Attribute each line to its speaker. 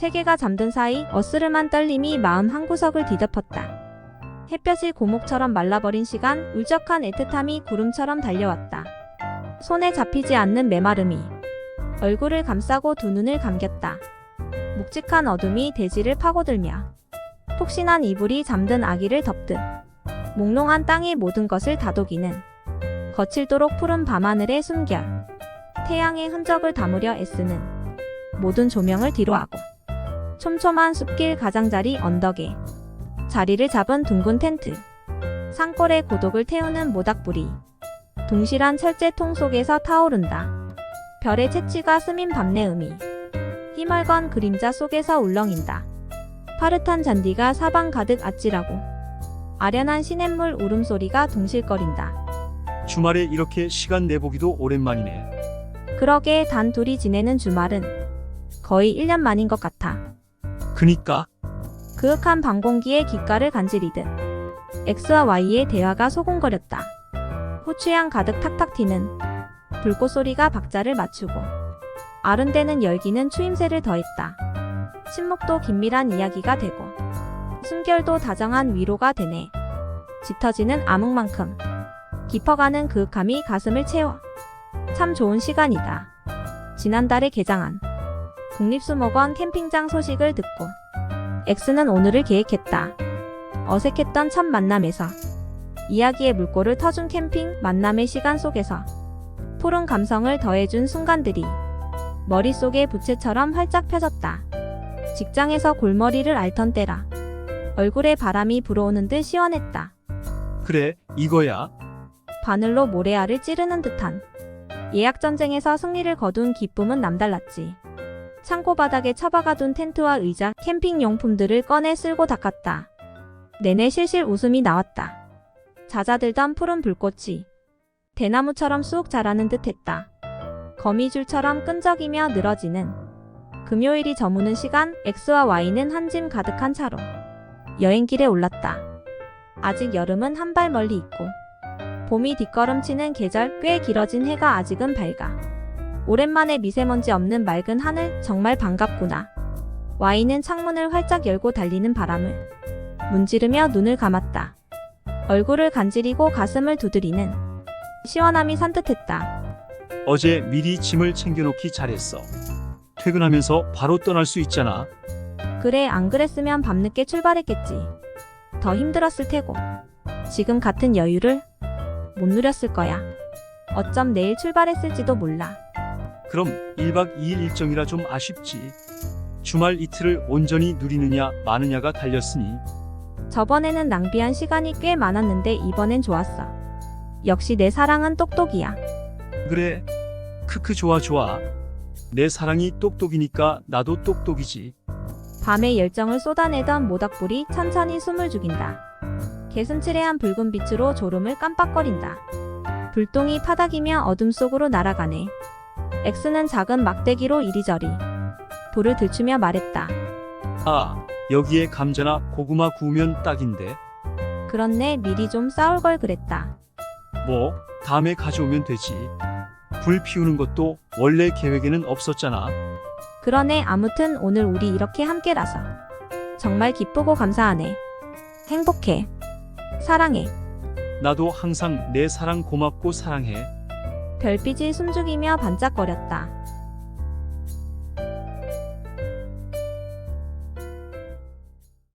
Speaker 1: 세계가 잠든 사이 어스름한 떨림이 마음 한구석을 뒤덮었다. 햇볕이 고목처럼 말라버린 시간 울적한 애틋함이 구름처럼 달려왔다. 손에 잡히지 않는 메마름이 얼굴을 감싸고 두 눈을 감겼다. 묵직한 어둠이 대지를 파고들며 폭신한 이불이 잠든 아기를 덮듯 몽롱한 땅의 모든 것을 다독이는 거칠도록 푸른 밤하늘의 숨결 태양의 흔적을 담으려 애쓰는 모든 조명을 뒤로하고 촘촘한 숲길 가장자리 언덕에. 자리를 잡은 둥근 텐트. 산골의 고독을 태우는 모닥불이. 동실한 철제통 속에서 타오른다. 별의 채취가 스민 밤내음이 희멀건 그림자 속에서 울렁인다. 파릇한 잔디가 사방 가득 아찔하고 아련한 시냇물 울음소리가 동실거린다.
Speaker 2: 주말에 이렇게 시간 내보기도 오랜만이네.
Speaker 1: 그러게 단 둘이 지내는 주말은 거의 1년 만인 것 같아
Speaker 2: 그니까
Speaker 1: 그윽한 방공기에 귓가를 간지리듯 X와 Y의 대화가 소곤거렸다. 후추향 가득 탁탁 튀는 불꽃 소리가 박자를 맞추고 아른대는 열기는 추임새를 더했다. 침묵도 긴밀한 이야기가 되고 숨결도 다정한 위로가 되네. 짙어지는 암흑만큼 깊어가는 그윽함이 가슴을 채워. 참 좋은 시간이다. 지난달에 개장한 국립수목원 캠핑장 소식을 듣고 X는 오늘을 계획했다. 어색했던 첫 만남에서 이야기의 물꼬를 터준 캠핑 만남의 시간 속에서 푸른 감성을 더해준 순간들이 머릿속에 부채처럼 활짝 펴졌다. 직장에서 골머리를 앓던 때라 얼굴에 바람이 불어오는 듯 시원했다.
Speaker 2: 그래 이거야.
Speaker 1: 바늘로 모래알을 찌르는 듯한 예약 전쟁에서 승리를 거둔 기쁨은 남달랐지. 창고 바닥에 처박아둔 텐트와 의자, 캠핑 용품들을 꺼내 쓸고 닦았다. 내내 실실 웃음이 나왔다. 잦아들던 푸른 불꽃이 대나무처럼 쑥 자라는 듯했다. 거미줄처럼 끈적이며 늘어지는 금요일이 저무는 시간 X와 Y는 한 짐 가득한 차로 여행길에 올랐다. 아직 여름은 한 발 멀리 있고 봄이 뒷걸음치는 계절 꽤 길어진 해가 아직은 밝아. 오랜만에 미세먼지 없는 맑은 하늘 정말 반갑구나. 와인은 창문을 활짝 열고 달리는 바람을 문지르며 눈을 감았다. 얼굴을 간지리고 가슴을 두드리는 시원함이 산뜻했다.
Speaker 2: 어제 미리 짐을 챙겨놓기 잘했어. 퇴근하면서 바로 떠날 수 있잖아.
Speaker 1: 그래 안 그랬으면 밤늦게 출발했겠지. 더 힘들었을 테고. 지금 같은 여유를 못 누렸을 거야. 어쩜 내일 출발했을지도 몰라.
Speaker 2: 그럼 1박 2일 일정이라 좀 아쉽지. 주말 이틀을 온전히 누리느냐 마느냐가 달렸으니
Speaker 1: 저번에는 낭비한 시간이 꽤 많았는데 이번엔 좋았어. 역시 내 사랑은 똑똑이야.
Speaker 2: 그래. 크크 좋아 좋아. 내 사랑이 똑똑이니까 나도 똑똑이지.
Speaker 1: 밤에 열정을 쏟아내던 모닥불이 천천히 숨을 죽인다. 개슴츠레한 붉은 빛으로 졸음을 깜빡거린다. 불똥이 파닥이며 어둠 속으로 날아가네. X는 작은 막대기로 이리저리 불을 들추며 말했다.
Speaker 2: 아, 여기에 감자나 고구마 구우면 딱인데.
Speaker 1: 그렇네 미리 좀 싸울 걸 그랬다.
Speaker 2: 뭐, 다음에 가져오면 되지. 불 피우는 것도 원래 계획에는 없었잖아.
Speaker 1: 그러네 아무튼 오늘 우리 이렇게 함께 라서 정말 기쁘고 감사하네. 행복해. 사랑해.
Speaker 2: 나도 항상 내 사랑 고맙고 사랑해.
Speaker 1: 별빛이 숨죽이며 반짝거렸다.